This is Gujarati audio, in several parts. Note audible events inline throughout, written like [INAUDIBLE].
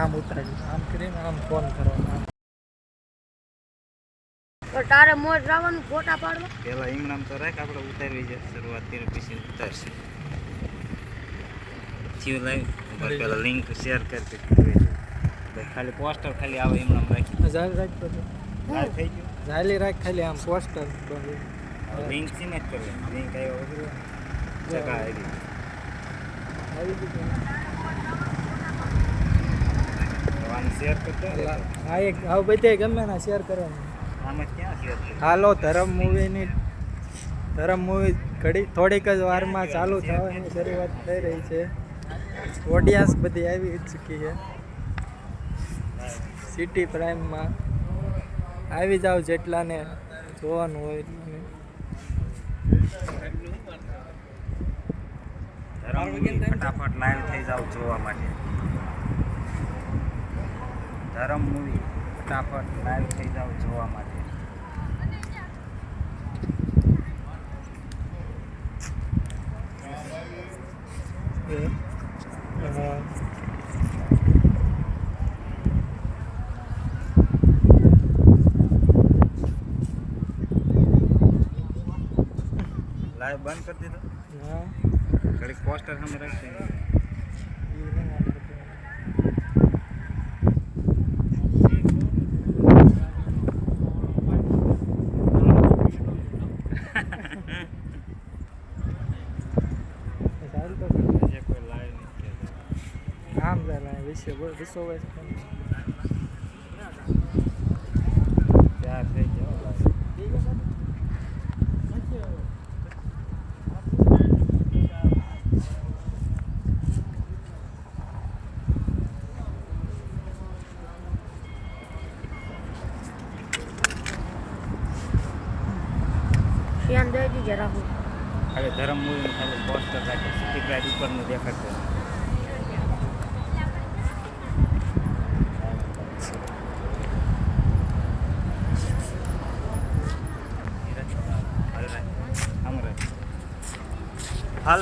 આમ ઉતારી આમ કરીને આમ ફોન કરવાનો. તો તારે મોજ રાવણ ફોટા પાડવા? પેલા ઇમનામ તો રાખ આપણે ઉતારવી છે શરૂઆતથી પછી ઉતારશે. થયું લાઈવ? પેલા લિંક શેર કરી ભાઈ ખાલી પોસ્ટર ખાલી આવે ઇમનામ રાખી ઝાલ રાખ પછી થઈ ગયું? ઝાલી રાખ ખાલી આમ પોસ્ટર લિંકથી જ કરવી લિંક આવ્યો જગા આવી આવી ગયું શેર કરતો પેલા એક આવું બધે ગમે ને શેર કરે હાલો ધરમ મૂવીની ધરમ મૂવી ઘડી થોડીક જ વારમાં ચાલુ થવાની શરૂઆત થઈ રહી છે. ઓડિયન્સ બધી આવી ચૂકી છે. સિટી પ્રાઇમમાં આવી જાવ જેટલાને જોવાનું હોય ફટાફટ લાઈવ થઈ જાવ જોવા માટે. ધરમ મૂવી ફટાફટ લાઈવ થઈ જાઓ જોવા માટે. લાઈવ બંધ કરી દીધો? હા. ઘડીક પોસ્ટર સામે રાખશે always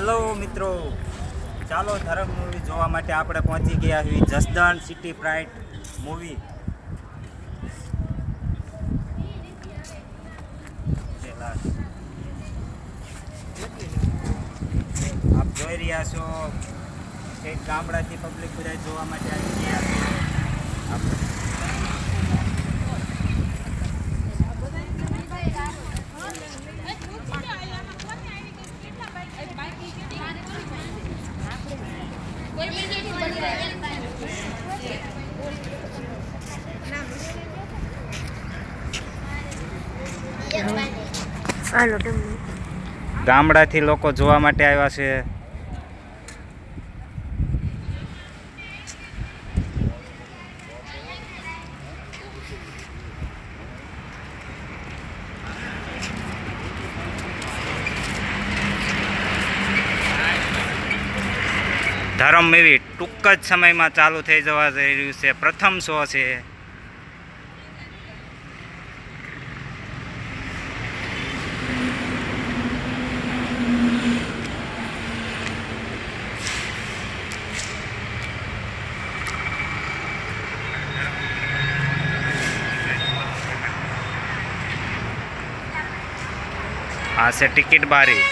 હાલો મિત્રો. ચાલો ધરમ મૂવી જોવા માટે આપણે પહોંચી ગયા છીએ જસદણ સિટી પ્રાઇટ મૂવી આપ જોઈ રહ્યા છો એક ગામડાથી પબ્લિક બધા જોવા માટે આવી ગયા છે. આપણે હાલો ટેમ ગામડાથી લોકો જોવા માટે આવ્યા છે. ધરમ એવી ટૂંક જ સમયમાં ચાલુ થઈ જવા જઈ રહ્યું છે. પ્રથમ શો છે. આ છે ટિકિટ બારી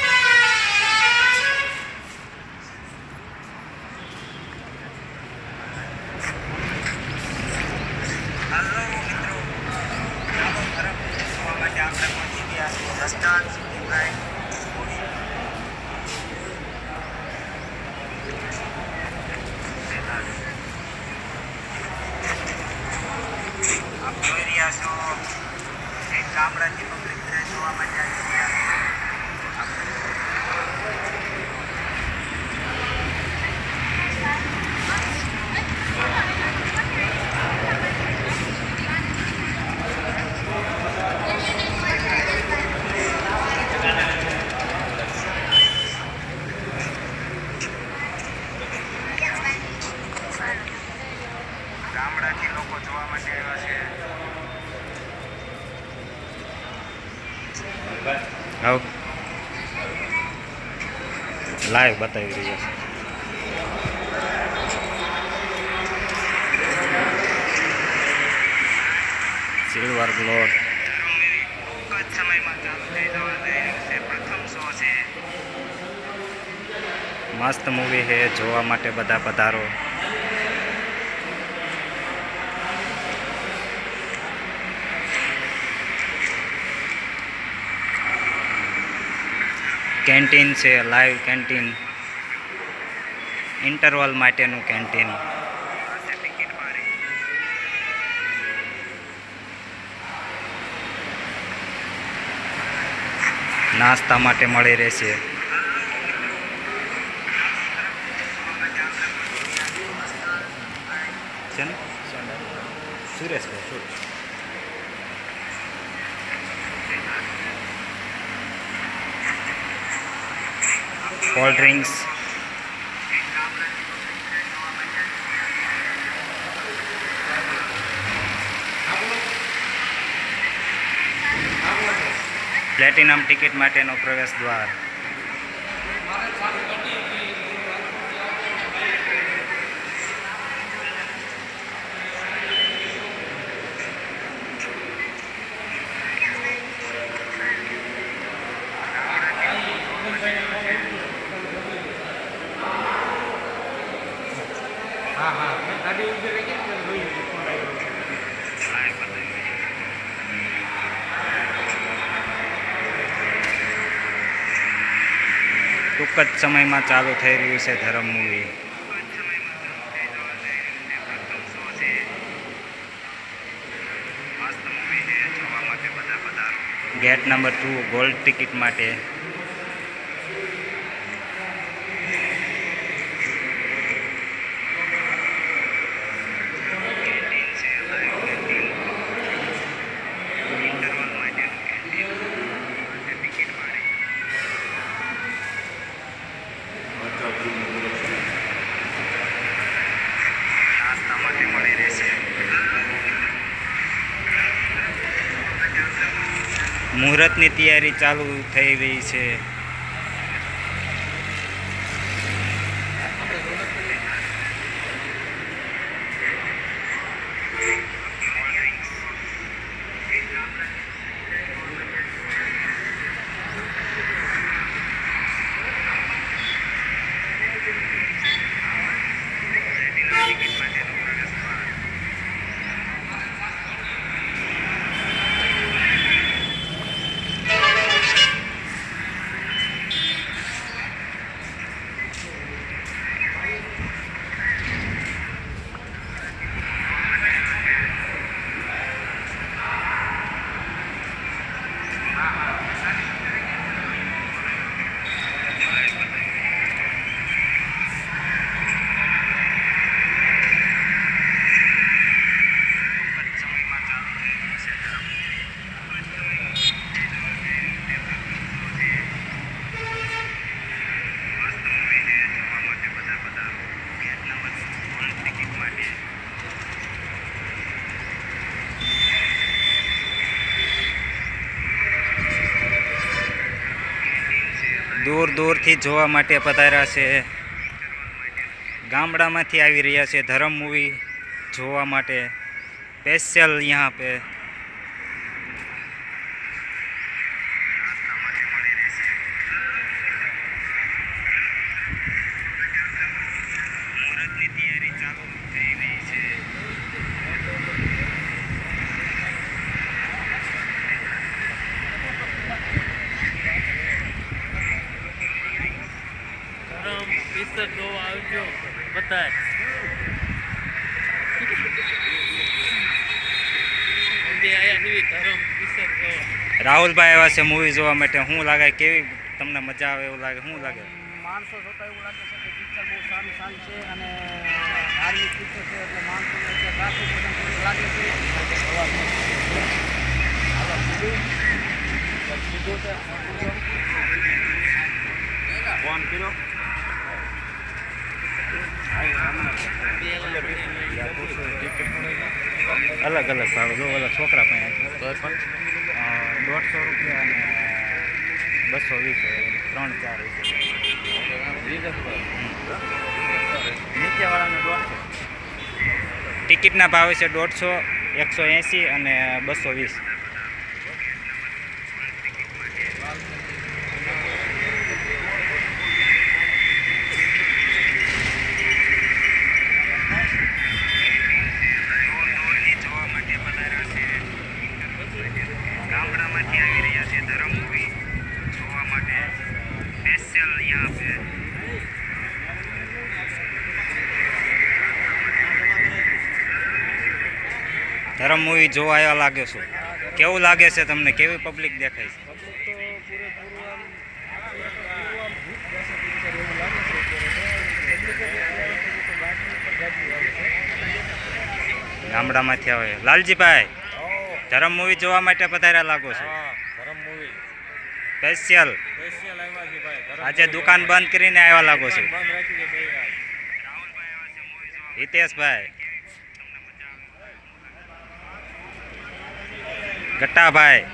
હાલો મિત્રો ચાલો ધરમ જોવા માટે આપણે પહોંચી ગયા છીએ જસદણ સિટી પ્રાઇડ મૂવી આપ જોઈ રહ્યા છો એક ગામડાથી પબ્લિક બધા જોવા માટે આવી ગયા છે. ગામડાથી લોકો જોવા માટે આવ્યા છે હવ લાઈવ બતાવી રહ્યા છે સિલ્વર ગ્લોટ ધર્મવીર ટૂંક જ સમયમાં ચાલુ થઈ જવા જઈ રહ્યું છે પ્રથમ શો છે મસ્ત મૂવી છે જોવા માટે બધા પધારો। કેન્ટીન છે લાઈવ કેન્ટીન ઇન્ટરવલ માટેનું કેન્ટીન નાસ્તા માટે મળી રહેશે. છે ને? Suresh cold drinks platinum ticket માટેનો પ્રવેશ દ્વાર. ટૂંક જ સમયમાં ચાલુ થઈ રહ્યું છે Dharam movie. Gate number two, gold ticket માટે કેન્ટીન છે લાઈવ કેન્ટીન ઇન્ટરવલ માટેનું કેન્ટીન પાસે ટિકિટ બારી નાસ્તા માટે મળી રહેશે મુહૂર્તની તૈયારી ચાલુ થઈ રહી છે ટિકિટ માટેનો પ્રવેશ દ્વાર ટૂંક જ સમયમાં ચાલુ થઈ રહ્યું છે ધરમ મસ્ત મૂવી છે જોવા માટે બધા પધારો ગેટ નંબર ગોલ્ડ ટિકિટ માટે દૂર દૂરથી જોવા માટે પધાર્યા છે. ગામડામાંથી આવી રહ્યા છે ધરમ મૂવી જોવા માટે. સ્પેશિયલ यहाँ પે જોવા રાહુલભાઈ આવ્યા છે મૂવી જોવા માટે. શું લાગે કેવી તમને મજા આવે એવું લાગે? શું લાગે? માણસો જોતા એવું લાગે છે કે પિક્ચર બહુ સારું સારી છે અને ધાર્મિક પિક્ચર છે એટલે માણસોને એટલે બધા લાગે છે? ફોન કર્યો અલગ અલગ ભાવ જો ઓલા છોકરા પાસે દોઢસો રૂપિયા અને બસો વીસ ત્રણ ચાર નીચેવાળાને દોઢસો. ટિકિટના ભાવ છે દોઢસો એકસો એંસી અને બસો વીસ દૂર દૂરથી જોવા માટે પધાર્યા છે ગામડામાંથી આવી રહ્યા છે ધરમ મૂવી જોવા માટે સ્પેશિયલ અહીંયા पे ધરમ મૂવી જોવા આવ્યા લાગે છો? કેવું લાગે છે તમને? કેવી પબ્લિક દેખાય છે? ગામડામાંથી આવે. લાલજીભાઈ ધરમ મૂવી જોવા માટે પધાર્યા લાગો છો? ધરમ મૂવી. સ્પેશિયલ આજે દુકાન બંધ કરીને આવ્યા લાગો છો? હિતેશભાઈ ગટ્ટાભાઈ.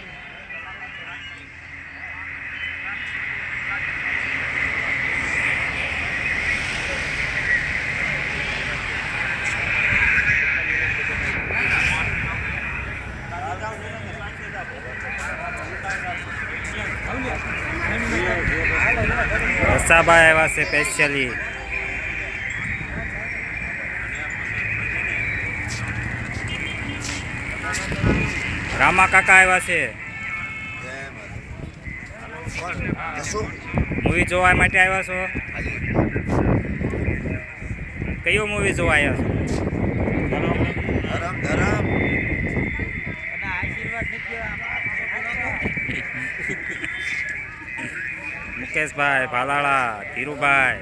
રસાભાઈ આવ્યા છે સ્પેશિયલી રામા કાકા આવ્યા છે. મૂવી જોવા માટે આવ્યા છો? કયું મૂવી જોવા આવ્યા છો? મુકેશભાઈ, ભાલાળા, ધીરુભાઈ.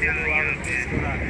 રવિમાન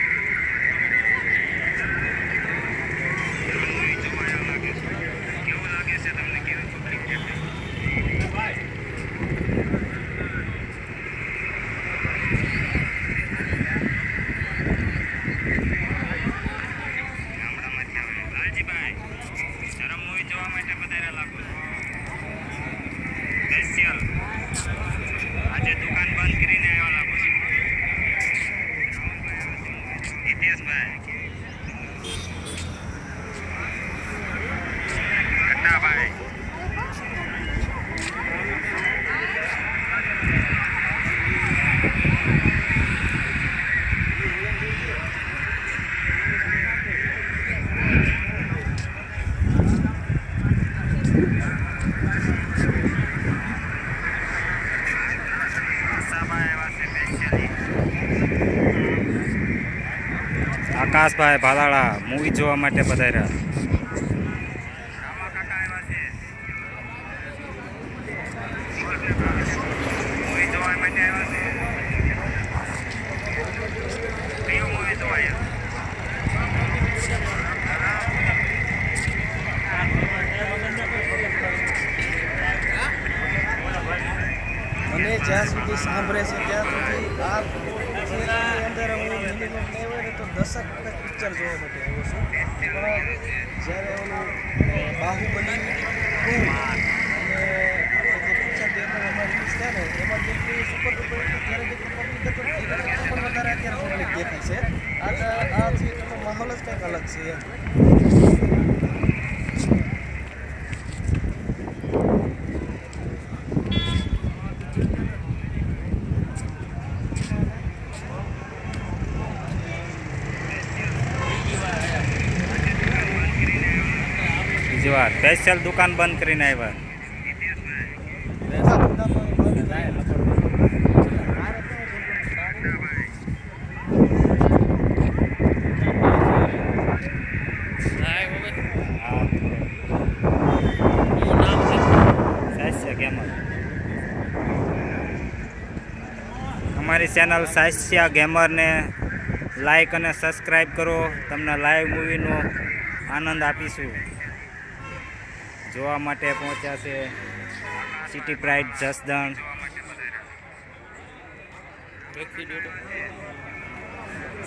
લાલજીભાઈ ધરમ મૂવી જોવા માટે પધાર્યા લાગો સ્પેશિયલ આજે દુકાન બંધ કરીને આવ્યા લાગો છો હિતેશભાઈ ગટ્ટાભાઈ રસાભાઈ આવ્યા છે સ્પેશિયલી આકાશભાઈ ભાલાળા મૂવી જોવા માટે પધાર્યા. મને જ્યાં સુધી સાંભળે છે ત્યાં સુધી આ પિક્ચરની અંદર હું મિનિમમ નહીં હોય ને તો દશક પિક્ચર જોવા માટે આવ્યો છું. પણ જ્યારે ઓલું બાહુબલી ટુ અને જે પિક્ચર થયા ને, એમાં પણ વધારે અત્યારે પબ્લિક છે. આ આ થિયેટરનો માહોલ જ કંઈક અલગ છે એમ બીજી વાર સ્પેશિયલ દુકાન બંધ કરીને આવ્યા. અમારી ચેનલ સાહિત્યા ગેમરને લાઈક અને સબસ્ક્રાઈબ કરો. તમને લાઈવ મૂવીનો આનંદ આપીશું. જોવા માટે પહોંચ્યા છે. City pride Jasdan. એક્સિડન્ટ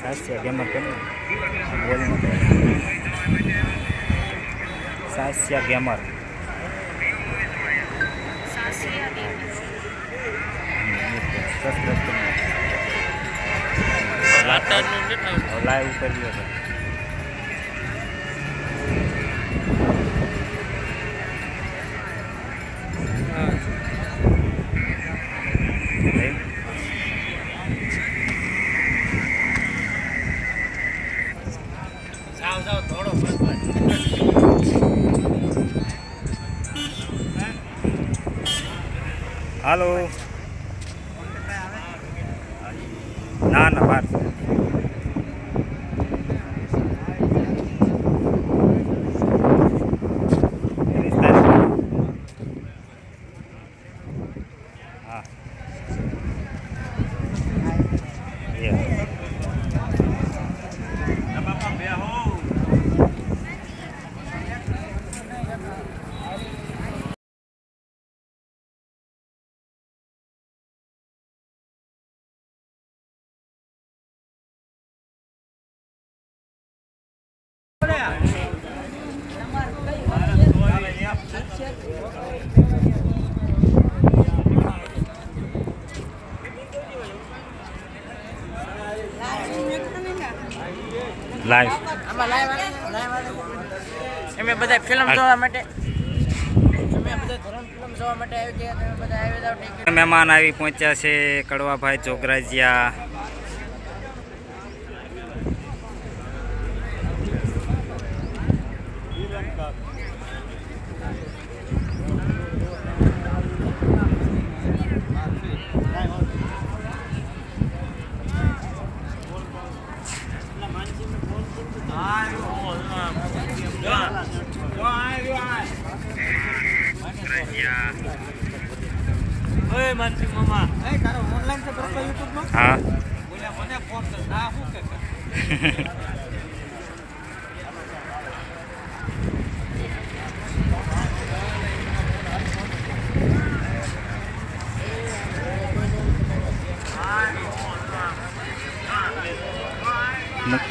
સાહિત્ય ગેમર કેમ? બોલી સાહિત્ય ગેમર સાસિયા દસ દસ કિલો વાતાવરણ કેટલા હવે લાઈવ ઉતર્યો છે. લઈ. હાલો ના ના બાર ત્રીસ તારીખ હા Yeah. લાઈવ અમે બધા ફિલ્મ જોવા માટે અમે બધા ધરમ ફિલ્મ જોવા માટે મહેમાન આવી પહોંચ્યા છે કડવાભાઈ ચોકરાજિયા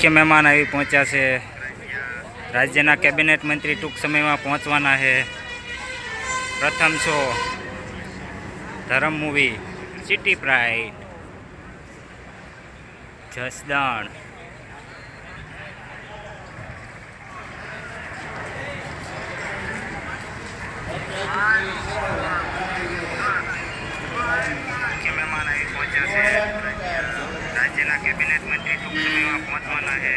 મુખ્ય મહેમાન આવી પહોંચ્યા છે. રાજ્યના કેબિનેટ મંત્રી ટૂંક સમયમાં પહોંચવાના છે. પ્રથમ show, Dharam movie city pride Jasdan. Cabinet મંત્રી ટૂંક સમયમાં પહોંચવાના છે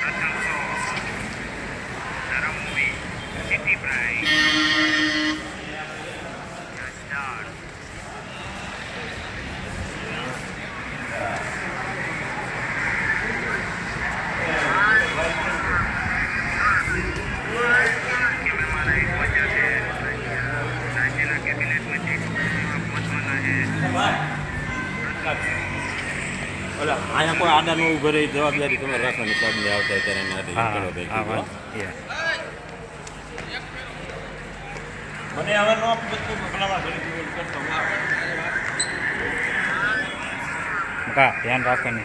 પ્રથમ प्रथम ધરમ धर्म मूवी सिटी જસદણ કોઈ આડા ઊભો રહી જવાબદારી તમારે રાખવાની સાહેબને આવતા ત્યારે એના હાથે. મને હવે નો બધું પેલા ઘડી કરતો કા ધ્યાન રાખવાની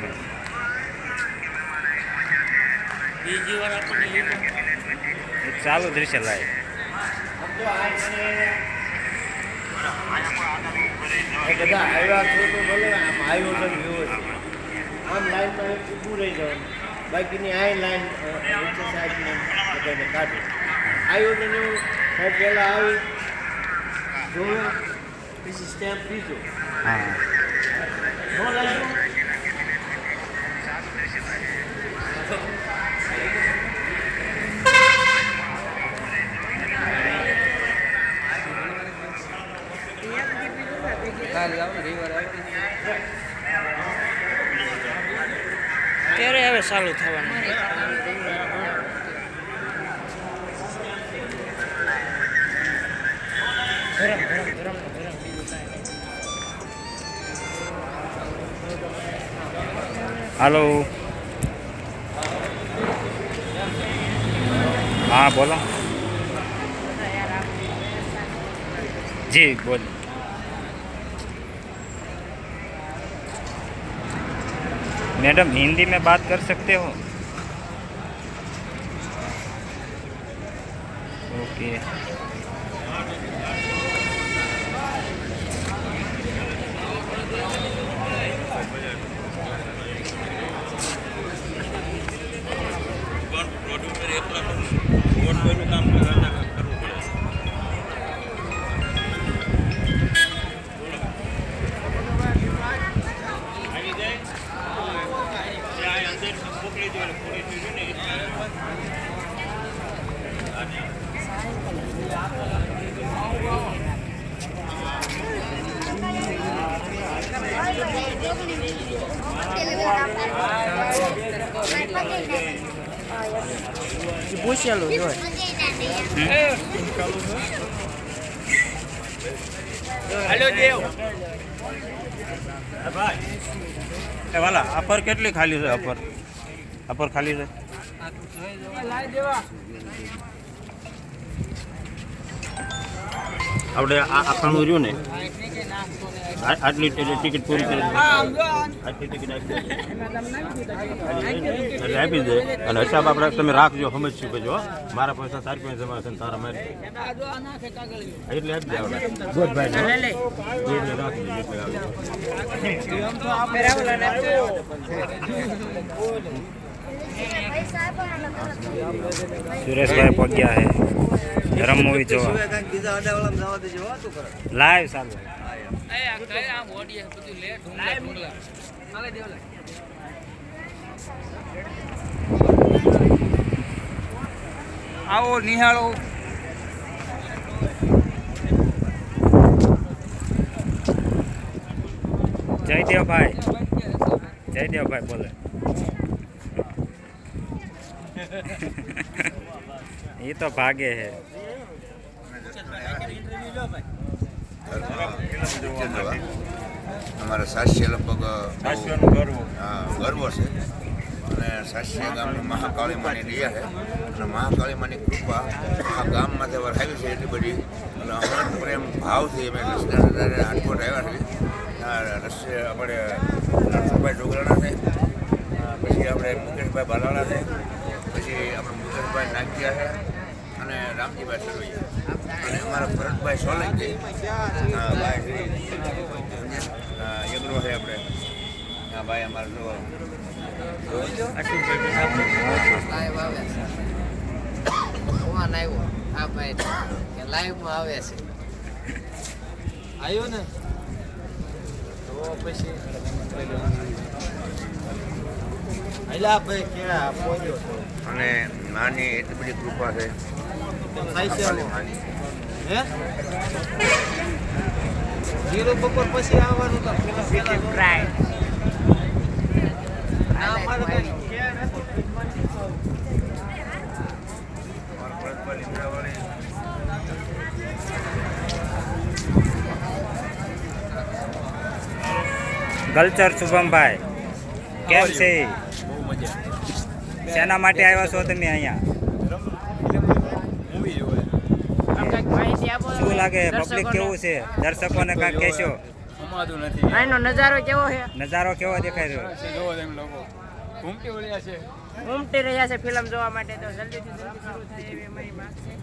બીજી વાર આપણને ચાલુ દ્રશ્ય બધા આવ્યા છો તો ભલે આમ આયોજન વ્યવસ્થિત આમ લાઈનમાં ઊભું રહી જવાનું. બાકીની આ લાઈન એક્સરસાઇઝને બધાને કાઢે. આયોજન એવું સાહેબ પહેલાં આવી જોવે પછી સ્ટેમ્પ હા. નો લાગ્યું? ક્યારે હવે ચાલુ થવાનું. હાલો. હા બોલો. જી બોલ. मैडम हिंदी में बात कर सकते हो? ओके। काम कर પૂછેલું જ હોય. હાલો દેવ એ વાલા અપર કેટલી ખાલી છે અપર અપર ખાલી છે? આપણે આ આખાનું રહ્યું ને આ- આટલી ટિકિટ પૂરી કરી. આટલી ટિકિટ આપી દે. એટલે આપી દે. અને હિસાબ આપણે તમે રાખજો સમજશું કે જો મારા પૈસા તારી પાસે જમા છે ને તારા મારી એટલે આપી દે આપણે. ગોદભાઈ એટલે રાખી સુરેશભાઈ પહોંચ્યા હે. ધરમ મૂવી જોવા. બીજા અડાવાળામાં જવા દેજો હો, તું કરે. લાઈવ સારું નિહાળો આવો નિહાળો. જયદેવભાઈ જયદેવભાઈ બોલે. [LAUGHS] એ તો ભાગે હે. અમારા સાસ્ય લગભગ ગર્વ. છે. અને સાસ્ય ગામની મહાકાળી માની દયા છે. અને મહાકાળી માની કૃપા આ ગામમાંથી વરાવી છે એટલી બધી અને અમર પ્રેમ ભાવથી અમે લક્ષ્મણ હાટકોટ આવ્યા છે આ રસ્તે આપણે નરસિંહભાઈ ડોગરાણા છે. પછી આપણે મુકેશભાઈ બાલાળા છે. પછી આપણે મુકેશભાઈ નાગિયા છે. અને રામજીભાઈ સરવૈયા. અને અમારા ભરતભાઈ સોલંકી. હા ભાઈ. શ્રી છે આપણે. હા ભાઈ અમારે જો લાઈવ આવે છે ફોન આવ્યો. હા ભાઈ. કે લાઈવમાં આવે છે. આવ્યો ને? તો પછી અને નાની એટલી બધી કૃપા છે. જીરો બપોર પછી આવવાનું તો. ગલચર શુભમભાઈ કેમ છે? શેના માટે આવ્યા છો તમે અહીંયા? શું લાગે પબ્લિક કેવું છે? દર્શકોને કાંઈક કહેશો? નજારો કેવો છે? નજારો કેવો દેખાઈ રહ્યો? ઉમટી રહ્યા છે ફિલ્મ જોવા માટે તો જલ્દીથી જલ્દી શરૂ થાય એવી અમારી માંગ છે.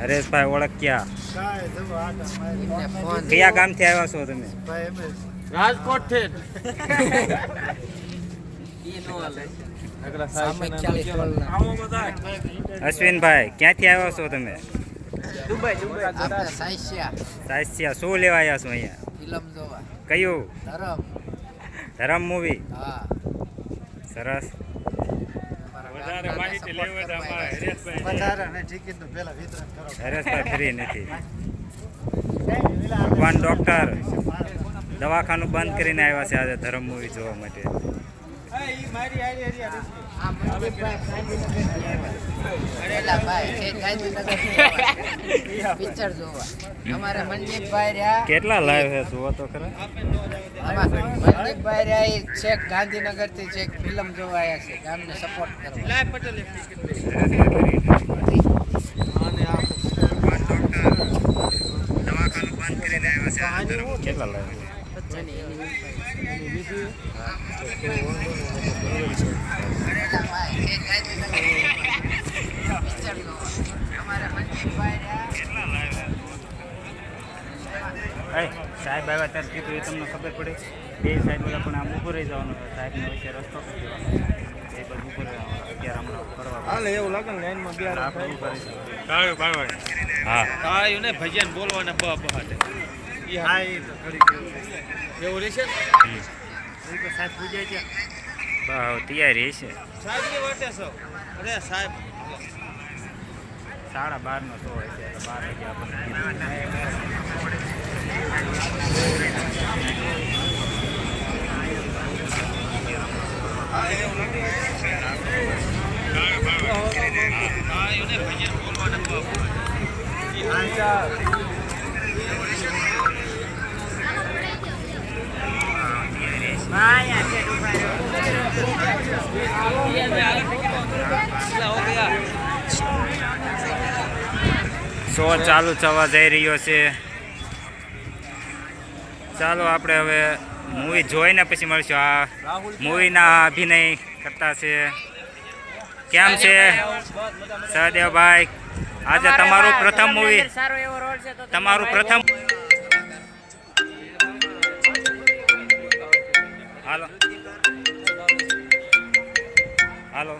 હરેશભાઈ ઓળખ્યા. કયા ગામથી આવ્યા છો તમે? રાજકોટ [LAUGHS] છે સામયિક ચાલીસ ટોલના. અશ્વિનભાઈ ક્યાંથી આવ્યા છો તમે? આપણે સાઈસિયા સાઈસિયા શું લેવા આવ્યા છો અહીંયા? ફિલ્મ જોવા. કયું? ધરમ. ધરમ મૂવી હા. સરસ. વધારે માહિતી લેવા હરેશભાઈ ફ્રી નથી. ભગવાન ડોક્ટર દવાખાનું બંધ કરીને આવ્યા છે આજે ધરમ મૂવી જોવા માટે. જોવા અમારે મનદીપભાઈ રહ્યા કેટલા લાઈવ તો ખરા? મનદીપભાઈ રહ્યા છેક ગાંધીનગરથી છેક ફિલ્મ જોવા આવ્યા છે? ગામને સપોર્ટ કરવા લાય પટેલ બંધ કરીને આવ્યા છે લાઈવ પેલા ભાઈ છે ગાંધીનગરથી પિક્ચર જોવા અમારે મનદીપભાઈ રહ્યા એ સાહેબ આવ્યા ત્યારે કીધું એ તમને ખબર પડે. બે સાહેબ બધા પણ આમ ઊભું રહી જવાનું સાહેબને વચ્ચે રસ્તો દેવાનો એ બધું ઊભું રહેવાનું અત્યારે હમણાં ફરવા હાલે એવું લાગે ને લાઈનમાં ગયા આપણે ઊભા રહી હા. કાયું ને ભજન બોલવાના બ બહાટે હા એ ઘડી એવું. રહેશે ને તૈયારી છે. અરે સાહેબ. સાડા બાર નો શો છે બાર વાગ્યા આપણને શો ચાલુ થવા જઈ રહ્યો છે. ચાલો આપણે હવે મૂવી જોઈને પછી મળશું. આ મૂવીના અભિનય કરતા છે. કેમ છે? સહદેવભાઈ આજે તમારું પ્રથમ મૂવી તમારું પ્રથમ હાલો. હાલો.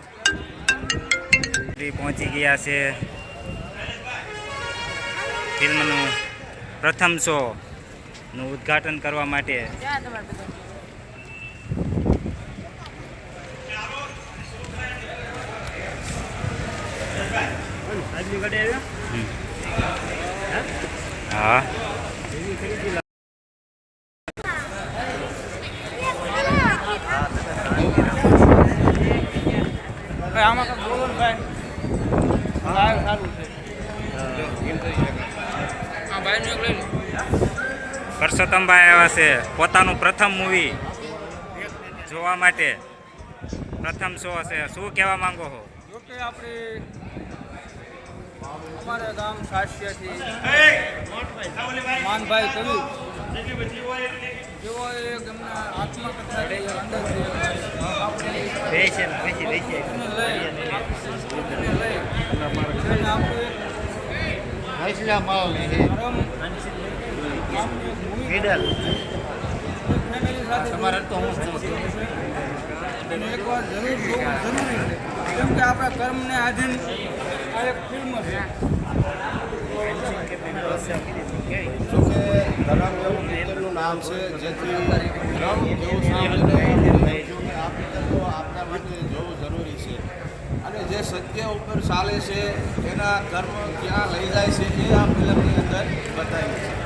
પહોંચી ગયા છે ફિલ્મનું પ્રથમ શો નું ઉદ્ઘાટન કરવા માટે. હા. આમાં કંઈક બોલો ને ભાઈ. સારું સારું છે. પરસોત્તમભાઈ આવ્યા છે. પોતાનું પ્રથમ મૂવી જોવા માટે. પ્રથમ શો છે શું કહેવા માંગો છો? જોકે આપણે અમારા ગામ સાસ્યથી માનભાઈ કવિ જેઓ એક એમના આત્મકથા છે, અંદરથી આપણે એને લઈ આપણી સંસ્કૃતિને લઈ અને આપણે એક ધર્મ આપણે એક ફેમિલી સાથે અને એકવાર જરૂર જોવું જરૂરી છે કેમ કે આપણા કર્મને આધીન એક ફિલ્મ છે જોકે ધરામ એવું પિક્ચરનું નામ છે જેથી ધર્મ આ તો આપણા માટે જોવું જરૂરી છે અને જે સત્ય ઉપર ચાલે છે એના કર્મ ક્યાં લઈ જાય છે એ આ ફિલ્મની અંદર બતાવ્યું છે.